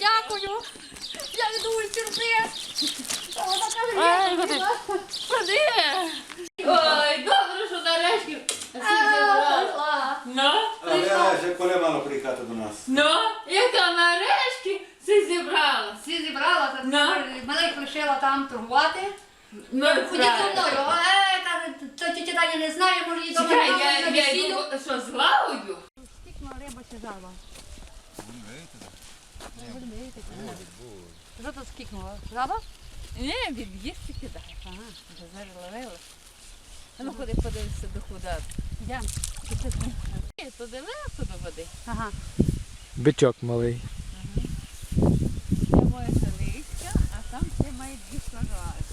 дякую. Я не думаю, сюрприз. Вона Ай, каже, ходи. Ой, добре, що нарешті. Ну, А я ще коли мало приїхати до нас. ну, яка нарешті все зібрала. Всі зібрала, та Ну. тепер мене лишила там торгувати. Ну, Ходіть зі мною. Е, то тітя Таня не знає, може її дома Чекай, я, я йду, що, з главою? Скільки риба чи жаба? Що тут скікнула? Жаба? Ні, від їсти кидає. Ага, вже зажила. Ну, ходи, подивися до худа. Йдемо. Туди то до води. Ага. Бичок малий. Це моє селище, а там ще має дві сажають.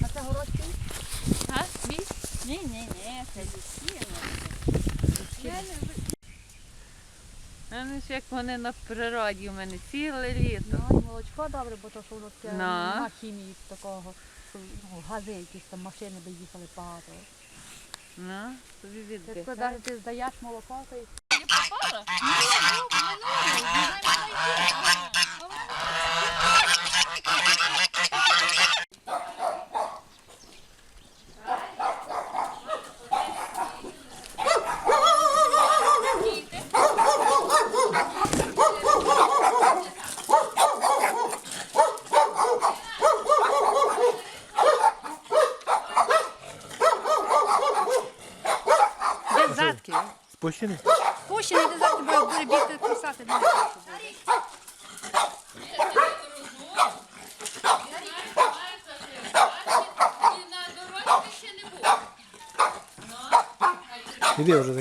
А це городський? А, свій? Ні, ні, ні, це лісі. Я не ви- А ну ж як вони на природі у мене ціле літо. Ну, і молочко добре, бо то, що воно таке Ну. нема хімії такого. що, Ну, гази якісь там машини би їхали багато. Ну, тобі Як віддихай. коли ти здаєш молоко, то й Ти попала? без задки. Спущений? Пущений без задки, бо буде бігти кусати. не буде. Іди вже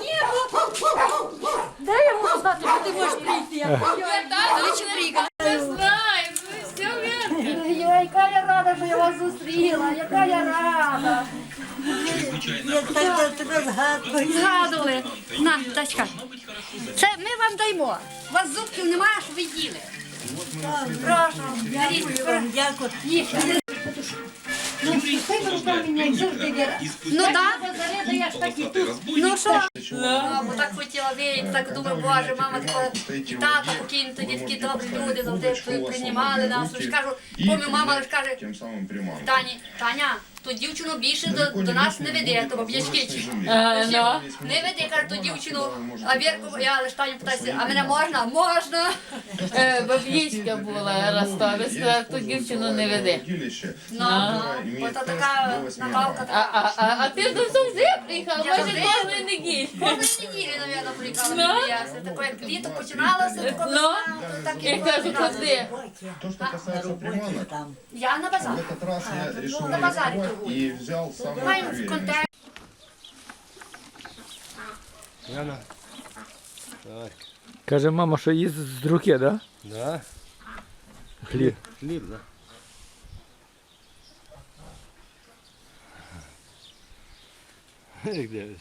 ні, ну, Де я можу знати, що ти можеш прийти? Я чоловіка. Не знаю, ну все вірно. Яка я я вас зустріла, яка я рада. Згадували. На, дочка. Це ми вам даємо. У вас зубків немає, щоб ви їли. Прошу. Дякую вам, дякую. Ну так, даєш такі. Ну що? Ну, бо так хотіла вийти, так думаю, боже, мама така, і тата покійні, тоді такі добрі люди, завжди приймали нас. Кажу, помню, мама каже. Тані, Таня, ту дівчину більше до, до нас не веде, то баб'ячки. А, ну. Не веде, каже, ту дівчину, а Вірку, я лиш Таню питаюся, а мене можна? Можна. Е, була Ростові, сказала, ту дівчину не. Удилище. Ну, ну, бо то така напалка А, а, а, а ти до завжди приїхала, Я може завжди. кожної неділі. Кожної неділі, навіть, приїхала Ну. мені. Таке, як літо починалося, Ну. весна, то так і Я кажу, ходи. То, что касается приманок, Я на базар. в этот раз я решил На рисковать торгую. И взял сам. Контакт. Яна. Так. Каже, мама, що їсть з руки, да? Да. Хліб. Хліб, да. Як дивись.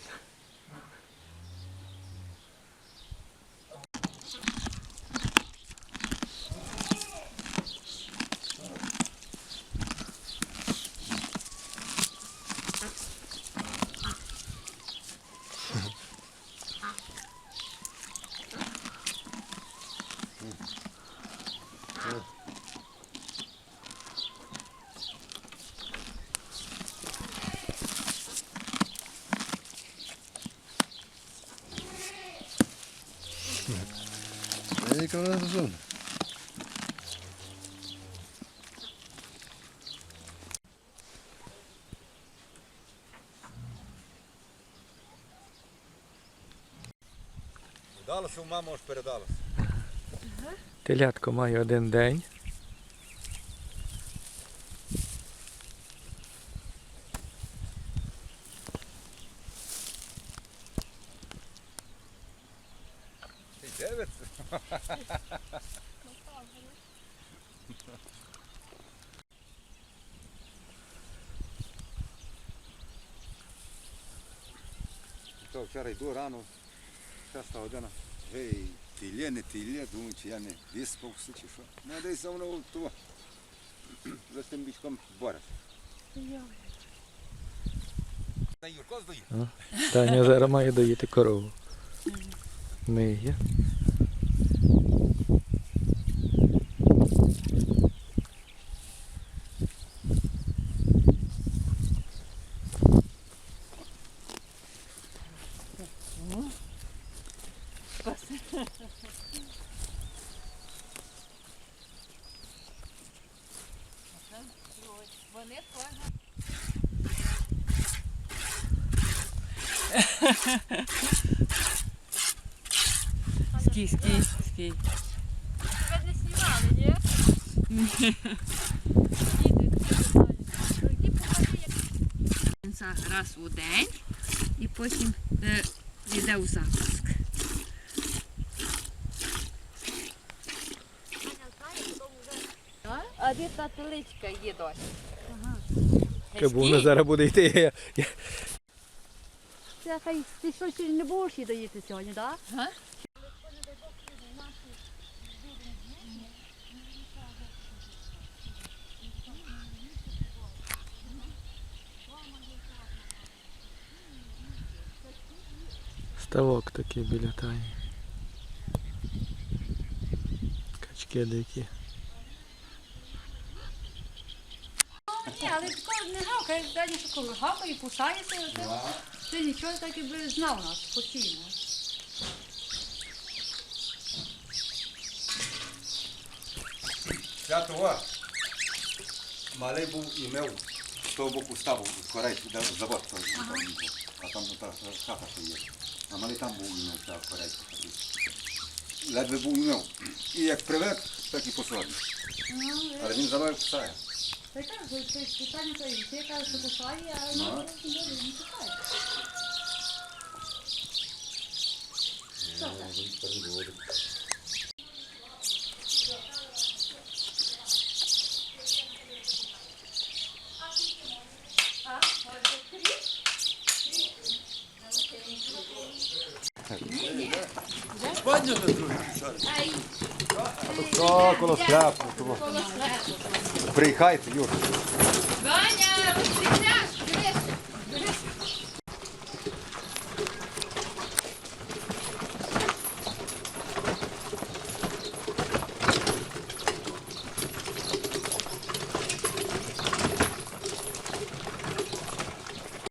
Я ніколи не розумію. Вдалося, мама ж передалася. Телятко має один день. Ти дивиться? То вчора йду рано, шеста година. Гей, тілє, не тілє, думаю, чи я не виспався чи що. Ну, десь воно того. вже з тим військом бореться. На Юрко здоїв. Таня зараз має доїти корову. Миє. Вони кожен. Скій, скій, скій. Тебе не знімали, ні? Раз у день і потім е, йде у запуск. А де та теличка є досі? Бо вона зараз буде йти. Це хай ти щось не будеш їй доїти сьогодні, так? Га? Ставок такий біля тані. Качки дикі. Ні, але такого не гавкає, далі коли гавкає, кусається, це, це нічого так і би знав нас постійно. Святого. Малий був і мив з того боку ставу, з корейську, де завод а там та хата що є. А малий там був не так та корейська. Ледве був і мив. І як привик, так і посадив. Але він завив кусає. Та так, це питання то є, кажуть, що кусає, а ну, Ну. не кусає. Що, коло шляпу. Приїхайте, Юр. Ваня, розстріляй!